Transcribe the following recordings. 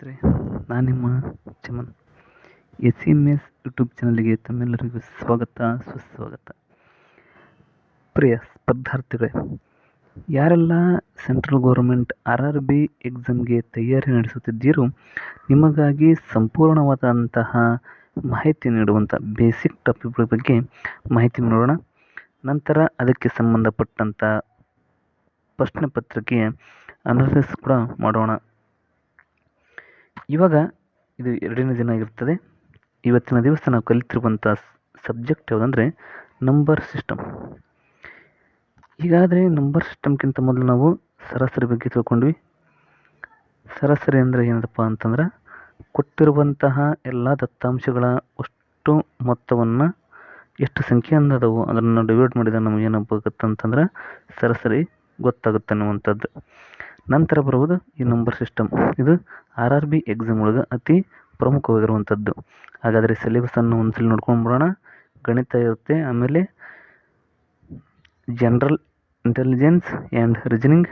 ಸ್ನೇಹಿತರೆ, ನಾನು ನಿಮ್ಮ Chaman. S M S YouTube ಚಾನಲ್ಗೆ ತಮ್ಮೆಲ್ಲರಿಗೂ ಸ್ವಾಗತ, ಸುಸ್ವಾಗತ. ಪ್ರಿಯ ಸ್ಪರ್ಧಾರ್ಥಿಗಳೇ, ಯಾರೆಲ್ಲ central government R R B ಎಕ್ಸಾಮ್ಗೆ ತಯಾರಿ ನಡೆಸುತ್ತಿದ್ದೀರೋ, ನಿಮಗಾಗಿ ಸಂಪೂರ್ಣವಾದಂತಹ ಮಾಹಿತಿ ನೀಡುವಂಥ ಬೇಸಿಕ್ ಟಾಪಿಕ್ಗಳ ಬಗ್ಗೆ ಮಾಹಿತಿ ನೋಡೋಣ. ನಂತರ ಅದಕ್ಕೆ ಸಂಬಂಧಪಟ್ಟಂಥ ಪ್ರಶ್ನೆ ಪತ್ರಿಕೆಯ ಅನಾಲಿಸಿಸ್ ಕೂಡ ಮಾಡೋಣ. ಇವಾಗ ಇದು ಎರಡನೇ ದಿನ ಇರ್ತದೆ ಇವತ್ತಿನ ದಿವಸ ನಾವು ಕಲಿತಿರುವಂಥ ಸಬ್ಜೆಕ್ಟ್ ಯಾವುದಂದ್ರೆ ನಂಬರ್ ಸಿಸ್ಟಮ್ ಈಗಾದರೆ ನಂಬರ್ ಸಿಸ್ಟಮ್ಗಿಂತ ಮೊದಲು ನಾವು ಸರಾಸರಿ ಬಗ್ಗೆ ತಿಳ್ಕೊಂಡ್ವಿ. ಸರಾಸರಿ ಅಂದರೆ ಏನಪ್ಪ ಅಂತಂದ್ರೆ ಕೊಟ್ಟಿರುವಂತಹ ಎಲ್ಲ ದತ್ತಾಂಶಗಳ ಅಷ್ಟು ಮೊತ್ತವನ್ನು ಎಷ್ಟು ಸಂಖ್ಯೆ ಅಂದದವು ಅದನ್ನು ಡಿವೈಡ್ ಮಾಡಿದಾಗ ನಮಗೆ ಏನಾಗಬೇಕಂತಂದ್ರೆ ಸರಾಸರಿ ಗೊತ್ತಾಗುತ್ತೆ ಅನ್ನುವಂಥದ್ದು. ನಂತರ ಬರುವುದು ಈ ನಂಬರ್ ಸಿಸ್ಟಮ್ ಇದು ಆರ್ ಆರ್ ಬಿ ಎಕ್ಸಾಮ್ ಒಳಗೆ ಅತಿ ಪ್ರಮುಖವಾಗಿರುವಂಥದ್ದು ಹಾಗಾದರೆ ಸಿಲೆಬಸನ್ನು ಒಂದ್ಸಲ ನೋಡ್ಕೊಂಡು ಬಿಡೋಣ ಗಣಿತ ಇರುತ್ತೆ, ಆಮೇಲೆ ಜನರಲ್ ಇಂಟೆಲಿಜೆನ್ಸ್ ಆ್ಯಂಡ್ ರೀಸನಿಂಗ್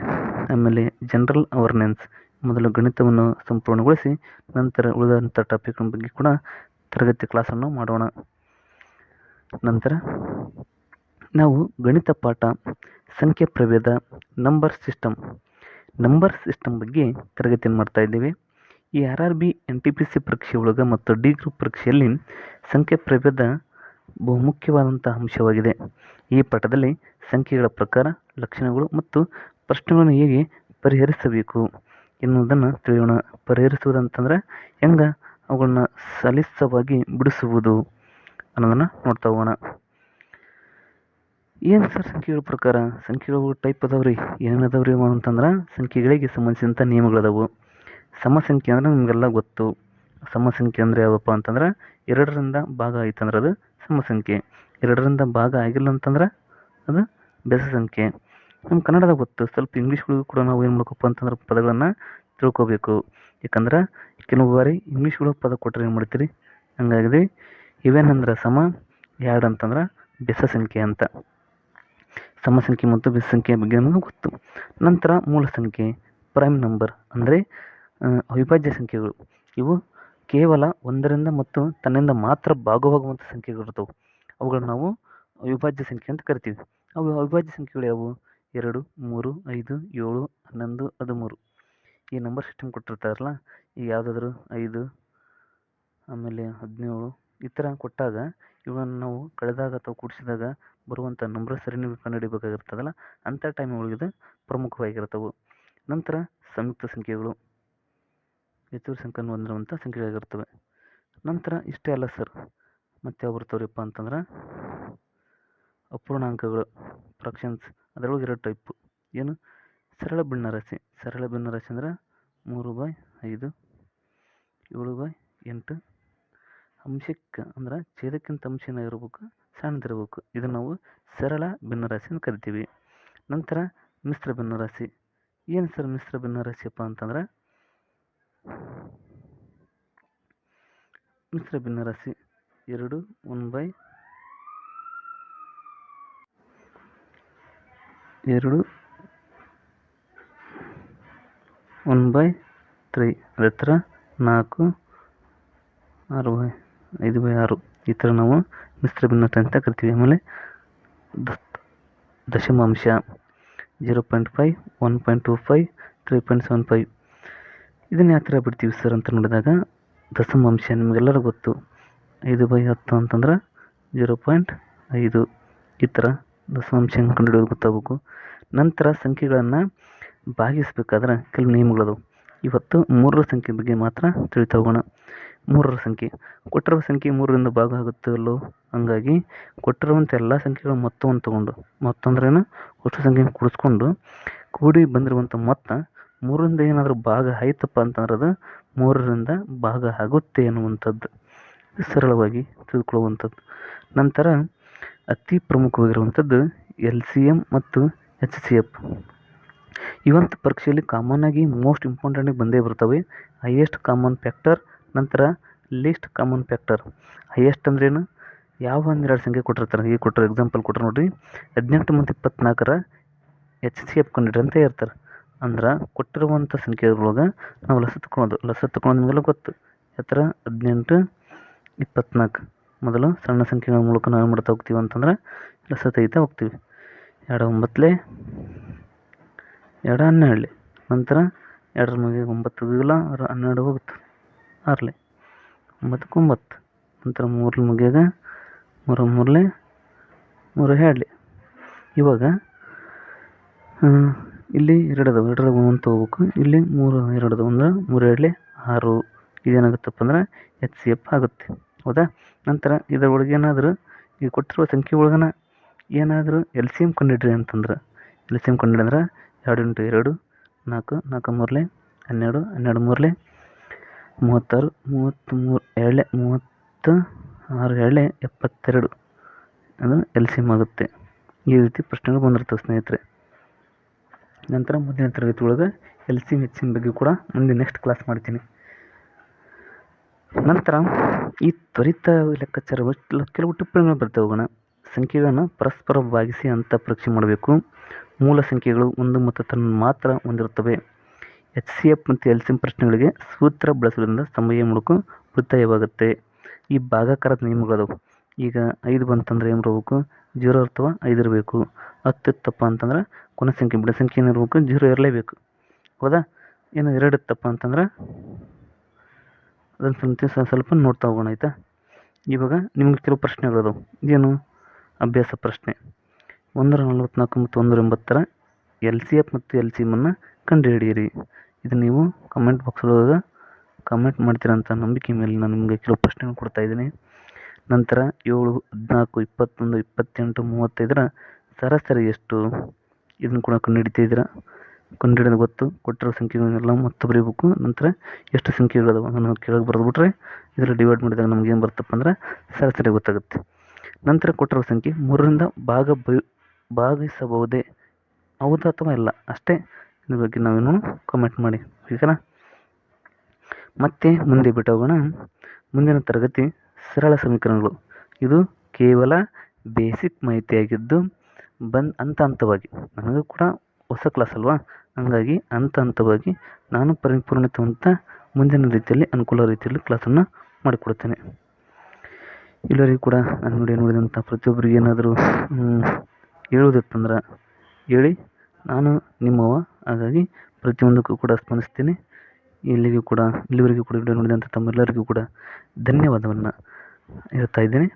ಆಮೇಲೆ ಜನರಲ್ ಅವರ್ನೆನ್ಸ್ ಮೊದಲು ಗಣಿತವನ್ನು ಸಂಪೂರ್ಣಗೊಳಿಸಿ, ನಂತರ ಉಳಿದಂಥ ಟಾಪಿಕ್ನ ಬಗ್ಗೆ ಕೂಡ ತರಗತಿ ಕ್ಲಾಸನ್ನು ಮಾಡೋಣ. ನಂತರ ನಾವು ಗಣಿತ ಪಾಠ, ಸಂಖ್ಯೆ ಪ್ರಭೇದ ನಂಬರ್ ಸಿಸ್ಟಮ್ ನಂಬರ್ ಸಿಸ್ಟಮ್ ಬಗ್ಗೆ ತರಗತಿಯನ್ನು ಮಾಡ್ತಾ ಇದ್ದೇವೆ. ಈ R R B, N T P C ಪರೀಕ್ಷೆ ಒಳಗೆ ಮತ್ತು ಡಿ ಗ್ರೂಪ್ ಪರೀಕ್ಷೆಯಲ್ಲಿ ಸಂಖ್ಯೆ ಪ್ರಭೇದ ಬಹುಮುಖ್ಯವಾದಂಥ ಅಂಶವಾಗಿದೆ. ಈ ಪಾಠದಲ್ಲಿ ಸಂಖ್ಯೆಗಳ ಪ್ರಕಾರ, ಲಕ್ಷಣಗಳು ಮತ್ತು ಪ್ರಶ್ನೆಗಳನ್ನು ಹೇಗೆ ಪರಿಹರಿಸಬೇಕು ಎನ್ನುವುದನ್ನು ತಿಳಿಯೋಣ. ಪರಿಹರಿಸುವುದಂತಂದರೆ ಹೆಂಗೆ ಅವುಗಳನ್ನ ಸಲಿಸವಾಗಿ ಬಿಡಿಸುವುದು ಅನ್ನೋದನ್ನು ನೋಡ್ತಾ ಹೋಗೋಣ. ಏನು ಸರ್ ಸಂಖ್ಯೆಗಳ ಪ್ರಕಾರ? ಸಂಖ್ಯೆಗಳು ಟೈಪ್ ಅದಾವ್ರಿ. ಏನೇನು ಅದಾವ್ರಿ ಅಂತಂದ್ರೆ ಸಂಖ್ಯೆಗಳಿಗೆ ಸಂಬಂಧಿಸಿದಂಥ ನಿಯಮಗಳದಾವು. ಸಮಸಂಖ್ಯೆ ಅಂದ್ರೆ ನಿಮಗೆಲ್ಲ ಗೊತ್ತು. ಸಮಸಂಖ್ಯೆ ಅಂದರೆ ಯಾವಪ್ಪ ಅಂತಂದ್ರೆ ಎರಡರಿಂದ ಭಾಗ ಆಯ್ತಂದ್ರೆ ಅದು ಸಮಸಂಖ್ಯೆ. ಎರಡರಿಂದ ಭಾಗ ಆಗಿಲ್ಲ ಅಂತಂದ್ರೆ ಅದು ಬೆಸ ಸಂಖ್ಯೆ ನಮ್ಮ ಕನ್ನಡದಾಗ ಗೊತ್ತು. ಸ್ವಲ್ಪ ಇಂಗ್ಲೀಷ್ಗಳಿಗೂ ಕೂಡ ನಾವು ಏನು ಮಾಡ್ಬೇಕಪ್ಪ ಅಂತಂದ್ರೆ ಪದಗಳನ್ನು ತಿಳ್ಕೊಬೇಕು. ಯಾಕಂದ್ರೆ ಕೆಲವು ಬಾರಿ ಇಂಗ್ಲೀಷ್ಗಳು ಪದ ಕೊಟ್ಟರೆ ಏನು ಮಾಡ್ತೀರಿ? ಹಂಗಾಗಿದೆ. ಇವೇನಂದ್ರೆ ಸಮ ಎರಡು ಅಂತಂದ್ರೆ ಬೆಸ ಸಂಖ್ಯೆ ಅಂತ. ಸಮಸಂಖ್ಯೆ ಮತ್ತು ಬೆಸ ಸಂಖ್ಯೆಯ ಬಗ್ಗೆ ನಮಗೆ ಗೊತ್ತು. ನಂತರ ಮೂಲ ಸಂಖ್ಯೆ ಪ್ರೈಮ್ ನಂಬರ್ ಅಂದರೆ ಅವಿಭಾಜ್ಯ ಸಂಖ್ಯೆಗಳು. ಇವು ಕೇವಲ ಒಂದರಿಂದ ಮತ್ತು ತನ್ನಿಂದ ಮಾತ್ರ ಭಾಗವಾಗುವಂಥ ಸಂಖ್ಯೆಗಳಿರ್ತವೆ. ಅವುಗಳನ್ನ ನಾವು ಅವಿಭಾಜ್ಯ ಸಂಖ್ಯೆ ಅಂತ ಕರಿತೀವಿ. ಅವು ಅವಿಭಾಜ್ಯ ಸಂಖ್ಯೆಗಳು ಯಾವುವು? ಎರಡು, ಮೂರು, ಐದು, ಏಳು, ಹನ್ನೊಂದು, ಹದಿಮೂರು. ಈ ನಂಬರ್ ಸಿಸ್ಟಮ್ ಕೊಟ್ಟಿರ್ತಾರಲ್ಲ, ಈ ಯಾವುದಾದ್ರು ಐದು, ಆಮೇಲೆ ಹದಿನೇಳು ಈ ಥರ ಕೊಟ್ಟಾಗ ಇವನ್ನ ನಾವು ಕಳೆದಾಗ ಅಥವಾ ಕೂಡಿಸಿದಾಗ ಬರುವಂಥ ನಂಬರ್ ನೀವು ಕಂಡುಹಿಡಿಬೇಕಾಗಿರ್ತದಲ್ಲ ಅಂಥ ಟೈಮ್ ಇದು ಪ್ರಮುಖವಾಗಿರ್ತವೆ ನಂತರ ಸಂಯುಕ್ತ ಸಂಖ್ಯೆಗಳು. ಹೆಚ್ಚುವರಿ ಸಂಖ್ಯೆಯನ್ನು ಹೊಂದಿರುವಂಥ ಸಂಖ್ಯೆಗಳಾಗಿರ್ತವೆ. ನಂತರ ಇಷ್ಟೇ ಅಲ್ಲ ಸರ್ ಮತ್ತೆ ಯಾವ ಬರ್ತಾವ್ರಿಪ್ಪ ಅಂತಂದ್ರೆ ಅಪೂರ್ಣಾಂಕಗಳು ಫ್ರಾಕ್ಷನ್ಸ್ ಅದರೊಳಗೆ ಎರಡು ಟೈಪ್ ಏನು? ಸರಳ ಭಿನ್ನರಾಶಿ ಸರಳ ಭಿನ್ನರಾಶಿ ಅಂದ್ರೆ ಮೂರು ಬಾಯ್ ಐದು, ಏಳು ಬಾಯ್ ಎಂಟು ಅಂಶಕ್ಕೆ ಅಂದ್ರೆ ಛೇದಕ್ಕಿಂತ ಅಂಶ ಏನಾಗಿರ್ಬೇಕು ಸಣ್ಣದಿರ್ಬೇಕು. ಇದನ್ನು ನಾವು ಸರಳ ಭಿನ್ನರಾಶಿ ಅಂತ ಕರಿತೀವಿ. ನಂತರ ಮಿಶ್ರ ಭಿನ್ನರಾಶಿ. ಏನು ಸರ್ ಮಿಶ್ರ ಭಿನ್ನರಾಶಿಯಪ್ಪ ಅಂತಂದ್ರೆ? ಮಿಶ್ರ ಭಿನ್ನರಾಶಿ. ಎರಡು ಒನ್ ಬೈ ಎರಡು ಒನ್ ಬೈ ತ್ರೀ. ಅದೇ ಥರ ನಾಲ್ಕು, ಆರು ಬೈ ಐದು ಬೈ ಆರು. ಈ ಥರ ನಾವು ಮಿಶ್ರ ಭಿನ್ನತೆ ಅಂತ ಕರಿತೀವಿ. ಆಮೇಲೆ ದಶಮಾಂಶ zero point five, one point two five, three point seven five. ಇದನ್ನು ಯಾವ ಥರ ಬಿಡ್ತೀವಿ ಸರ್ ಅಂತ ನೋಡಿದಾಗ ದಶಮಾಂಶ ನಿಮಗೆಲ್ಲರೂ ಗೊತ್ತು. ಐದು ಬೈ ಹತ್ತು ಅಂತಂದ್ರೆ ಜೀರೋ ಪಾಯಿಂಟ್ ಐದು. ಈ ಥರ ದಶಮಾಂಶ ಕಂಡುಹಿಡಿಯೋದು ಗೊತ್ತಾಗಬೇಕು. ನಂತರ ಸಂಖ್ಯೆಗಳನ್ನು ಭಾಗಿಸಬೇಕಾದ್ರೆ ಕೆಲವು ನಿಯಮಗಳದು ಇವತ್ತು ಮೂರರ ಸಂಖ್ಯೆ ಬಗ್ಗೆ ಮಾತ್ರ ತಿಳಿತಾ ಹೋಗೋಣ. ಮೂರರ ಸಂಖ್ಯೆ. ಕೊಟ್ಟಿರುವ ಸಂಖ್ಯೆ ಮೂರರಿಂದ ಭಾಗ ಆಗುತ್ತಲ್ಲೋ? ಹಂಗಾಗಿ ಕೊಟ್ಟಿರುವಂಥ ಎಲ್ಲ ಸಂಖ್ಯೆಗಳ ಮೊತ್ತವನ್ನು ತಗೊಂಡು ಮೊತ್ತ ಅಂದ್ರೇನು ಒಟ್ಟು ಸಂಖ್ಯೆಯನ್ನು ಕೂಡಿಸ್ಕೊಂಡು ಕೂಡಿ ಬಂದಿರುವಂಥ ಮೊತ್ತ ಮೂರರಿಂದ ಏನಾದರೂ ಭಾಗ ಆಯ್ತಪ್ಪ ಅಂತಂದ್ರೆ ಅದು ಮೂರರಿಂದ ಭಾಗ ಆಗುತ್ತೆ ಅನ್ನುವಂಥದ್ದು ಸರಳವಾಗಿ ತಿಳ್ಕೊಳ್ಳುವಂಥದ್ದು ನಂತರ ಅತಿ ಪ್ರಮುಖವಾಗಿರುವಂಥದ್ದು ಎಲ್ ಸಿ ಎಂ ಮತ್ತು ಎಚ್ ಸಿ ಎಫ್. ಇವಂಥ ಪರೀಕ್ಷೆಯಲ್ಲಿ ಕಾಮನ್ ಆಗಿ ಮೋಸ್ಟ್ ಇಂಪಾರ್ಟೆಂಟಾಗಿ ಬಂದೇ ಬರ್ತವೆ. ಹೈಯೆಸ್ಟ್ ಕಾಮನ್ ಫ್ಯಾಕ್ಟರ್ ನಂತರ ಲೀಸ್ಟ್ ಕಾಮನ್ ಫ್ಯಾಕ್ಟರ್ ಹೈಯೆಸ್ಟ್ ಅಂದ್ರೇನು? ಯಾವ ಒಂದೆರಡು ಸಂಖ್ಯೆ ಕೊಟ್ಟಿರ್ತಾರೆ? ಈಗ ಕೊಟ್ಟರೆ ಎಕ್ಸಾಂಪಲ್ ಕೊಟ್ಟರು ನೋಡಿರಿ. ಹದಿನೆಂಟು ಮತ್ತು ಇಪ್ಪತ್ನಾಲ್ಕರ ಎಚ್ ಸಿ ಎಫ್ ಕಂಡಿಡ್ರಿ ಅಂತ ಇರ್ತಾರೆ ಅಂದ್ರೆ ಕೊಟ್ಟಿರುವಂಥ ಸಂಖ್ಯೆಗಳೊಳಗೆ ನಾವು ಲಸ ತಕೊಳೋದು ಲಸ ತಕೊಳೋದು ನಿಮಗೆಲ್ಲ ಗೊತ್ತು. ಎತ್ತರ ಹದಿನೆಂಟು, ಇಪ್ಪತ್ನಾಲ್ಕು. ಮೊದಲು ಸಣ್ಣ ಸಂಖ್ಯೆಗಳ ಮೂಲಕ ನಾವು ಏನು ಮಾಡ್ತಾ ಹೋಗ್ತೀವಿ ಅಂತಂದ್ರೆ ಲಸ ತೆಗಿತಾ ಹೋಗ್ತೀವಿ. ಎರಡು ಒಂಬತ್ತಲೆ ಎರಡು ಹನ್ನೆರಡು ನಂತರ ಎರಡರ ಮಗೆ ಒಂಬತ್ತು ಹೋಗಿಲ್ಲ ಹನ್ನೆರಡು ಹೋಗುತ್ತೆ. ಆರ್ಲೆ. ಒಂಬತ್ತಕ್ಕೊಂಬತ್ತು. ನಂತರ ಮೂರ್ಲೆ ಮುಗಿಯಾಗ, ಮೂರು ಮೂರಲೆ, ಮೂರು ಹೇಳಲಿ ಇವಾಗ ಇಲ್ಲಿ ಎರಡದವು ಎರಡರ ಒಂದು ತೊಗೋಬೇಕು. ಇಲ್ಲಿ ಮೂರು ಎರಡದ ಒಂದು ಅಂದ್ರೆ ಮೂರು ಹೇಳಲಿ ಆರು. ಇದೇನಾಗುತ್ತಪ್ಪ ಅಂದ್ರೆ ಎಚ್ ಸಿ ಎಫ್ ಆಗುತ್ತೆ. ಹೌದಾ? ನಂತರ ಇದರೊಳಗೆ ಏನಾದರೂ ಈಗ ಕೊಟ್ಟಿರುವ ಸಂಖ್ಯೆ ಒಳಗನ ಏನಾದರೂ ಎಲ್ ಸಿ ಎಂ ಕಂಡಿಡ್ರಿ ಅಂತಂದ್ರೆ ಎಲ್ ಸಿ ಎಂ ಕಂಡಿಡಿದ್ರೆ ಎರಡು ಇಂಟು ಎರಡು, ನಾಲ್ಕು ನಾಲ್ಕು ಮೂರಲೆ, ಹನ್ನೆರಡು ಹನ್ನೆರಡು ಮೂರಲೆ ಮೂವತ್ತಾರು ಮೂವತ್ತು ಮೂರು ಎರಡೇ ಮೂವತ್ತು, ಆರು ಎರಡೇ ಎಪ್ಪತ್ತೆರಡು. ಅದು ಎಲ್ ಸಿ ಎಂ ಆಗುತ್ತೆ. ಈ ರೀತಿ ಪ್ರಶ್ನೆಗಳು ಬಂದಿರ್ತವೆ ಸ್ನೇಹಿತರೆ. ನಂತರ ಮುಂದಿನ ತರಗತಿ ಒಳಗೆ ಎಲ್ ಸಿ ಎಚ್ ಎಂ ಬಗ್ಗೆ ಕೂಡ ಮುಂದೆ ನೆಕ್ಸ್ಟ್ ಕ್ಲಾಸ್ ಮಾಡ್ತೀನಿ. ನಂತರ ಈ ತ್ವರಿತ ಲೆಕ್ಕಾಚಾರ ಕೆಲವು ಟಿಪ್ಪಣಿಗಳು ಬರ್ತವೆ ಹೋಗೋಣ ಸಂಖ್ಯೆಗಳನ್ನು ಪರಸ್ಪರ ಭಾಗಿಸಿ ಅಂತ ಪರೀಕ್ಷೆ ಮಾಡಬೇಕು. ಮೂಲ ಸಂಖ್ಯೆಗಳು ಒಂದು ಮತ್ತು ತನ್ನ ಮಾತ್ರ ಹೊಂದಿರುತ್ತವೆ. ಎಚ್ ಸಿ ಎಫ್ ಮತ್ತು ಎಲ್ ಸಿ ಎಂ ಪ್ರಶ್ನೆಗಳಿಗೆ ಸೂತ್ರ ಬಳಸುವುದರಿಂದ ಸಮಯ ಮುಡುಕು ಉಳಿತಾಯವಾಗುತ್ತೆ ಈ ಭಾಗಾಕಾರದ ನಿಯಮಗಳು ಈಗ ಐದು ಬಂತಂದ್ರೆ ಏನು ಇರಬೇಕು? ಜೀರೋ ಅಥವಾ ಐದು ಇರಬೇಕು. ಹತ್ತು ಇತ್ತಪ್ಪ ಅಂತಂದ್ರೆ ಕೊನೆ ಸಂಖ್ಯೆ ಬಿಡ ಸಂಖ್ಯೆ ಏನು ಇರಬೇಕು? ಜೀರೋ ಇರಲೇಬೇಕು. ಹೌದಾ? ಏನು ಎರಡು ಇತ್ತಪ್ಪ ಅಂತಂದ್ರೆ ಅದನ್ನು ಸ್ವಲ್ಪ ನೋಡ್ತಾ ಹೋಗೋಣ, ಆಯಿತಾ? ಇವಾಗ ನಿಮ್ಗೆ ಕೆಲವು ಪ್ರಶ್ನೆಗಳದವು ಏನು ಅಭ್ಯಾಸ ಪ್ರಶ್ನೆ. ಒಂದರ ನಲ್ವತ್ನಾಲ್ಕು ಮತ್ತು ಒಂದರ ಎಂಬತ್ತರ ಎಲ್ ಸಿ ಎಫ್ ಮತ್ತು ಎಲ್ ಸಿ ಎಮ್ಮನ್ನು ಕಂಡುಹಿಡಿಯಿರಿ. ಇದು ನೀವು ಕಮೆಂಟ್ ಬಾಕ್ಸ್ ಒಳಗೆ ಕಮೆಂಟ್ ಮಾಡ್ತೀರ ಅಂತ ನಂಬಿಕೆ ಮೇಲೆ ನಾನು ನಿಮಗೆ ಕೆಲವು ಪ್ರಶ್ನೆಗಳು ಕೊಡ್ತಾ ಇದ್ದೀನಿ. ನಂತರ ಏಳು, ಹದಿನಾಲ್ಕು, ಇಪ್ಪತ್ತೊಂದು, ಇಪ್ಪತ್ತೆಂಟು, ಮೂವತ್ತೈದರ ಸರಾಸರಿ ಎಷ್ಟು? ಇದನ್ನು ಕೂಡ ಕಂಡುಹಿಡಿತಿದ್ದೀರಾ ಕಂಡುಹಿಡಿದು ಗೊತ್ತು ಕೊಟ್ಟಿರೋ ಸಂಖ್ಯೆಗಳನ್ನೆಲ್ಲ ಮತ್ತೆ ಬರೀಬೇಕು. ನಂತರ ಎಷ್ಟು ಸಂಖ್ಯೆಗಳದಾವ ಅದನ್ನು ಕೆಳಗೆ ಬರೆದ್ಬಿಟ್ರೆ ಇದರಲ್ಲಿ ಡಿವೈಡ್ ಮಾಡಿದಾಗ ನಮ್ಗೆ ಏನು ಬರ್ತಪ್ಪ ಅಂದ್ರೆ ಸರಾಸರಿ ಗೊತ್ತಾಗುತ್ತೆ. ನಂತರ ಕೊಟ್ಟಿರೋ ಸಂಖ್ಯೆ ಮೂರರಿಂದ ಭಾಗ ಭಾಗಿಸಬಹುದೇ? ಹೌದಾ ಅಥವಾ ಇಲ್ಲ? ಅಷ್ಟೇ ಇದ್ರ ಬಗ್ಗೆ ನಾವೇನು ಕಮೆಂಟ್ ಮಾಡಿ ಓಕೆನಾ ಮತ್ತೆ ಮುಂದೆ ಬಿಟ್ಟು ಹೋಗೋಣ ಮುಂದಿನ ತರಗತಿ ಸರಳ ಸಮೀಕರಣಗಳು. ಇದು ಕೇವಲ ಬೇಸಿಕ್ ಮಾಹಿತಿಯಾಗಿದ್ದು ಬಂದು ಹಂತ ಹಂತವಾಗಿ. ನನಗೂ ಕೂಡ ಹೊಸ ಕ್ಲಾಸ್ ಅಲ್ವಾ? ಹಾಗಾಗಿ ಹಂತ ಹಂತವಾಗಿ ನಾನು ಪರಿಪೂರ್ಣತೆವಂತ ಮುಂದಿನ ರೀತಿಯಲ್ಲಿ ಅನುಕೂಲ ರೀತಿಯಲ್ಲಿ ಕ್ಲಾಸನ್ನು ಮಾಡಿಕೊಡುತ್ತೇನೆ. ಎಲ್ಲರಿಗೂ ಕೂಡ ನಾನು ನೋಡಿ ನೋಡಿದಂಥ ಪ್ರತಿಯೊಬ್ಬರಿಗೆ ಏನಾದರೂ ಹೇಳೋದಿತ್ತಂದ್ರೆ ಹೇಳಿ, ನಾನು ನಿಮ್ಮವ ಹಾಗಾಗಿ ಪ್ರತಿಯೊಂದಕ್ಕೂ ಕೂಡ ಸ್ಪಂದಿಸ್ತೀನಿ. ಇಲ್ಲಿಗೂ ಕೂಡ, ಇಲ್ಲಿವರೆಗೂ ಕೂಡ ವಿಡಿಯೋ ನೋಡಿದಂಥ ತಮ್ಮೆಲ್ಲರಿಗೂ ಕೂಡ ಧನ್ಯವಾದವನ್ನು ಹೇಳ್ತಾ ಇದ್ದೀನಿ.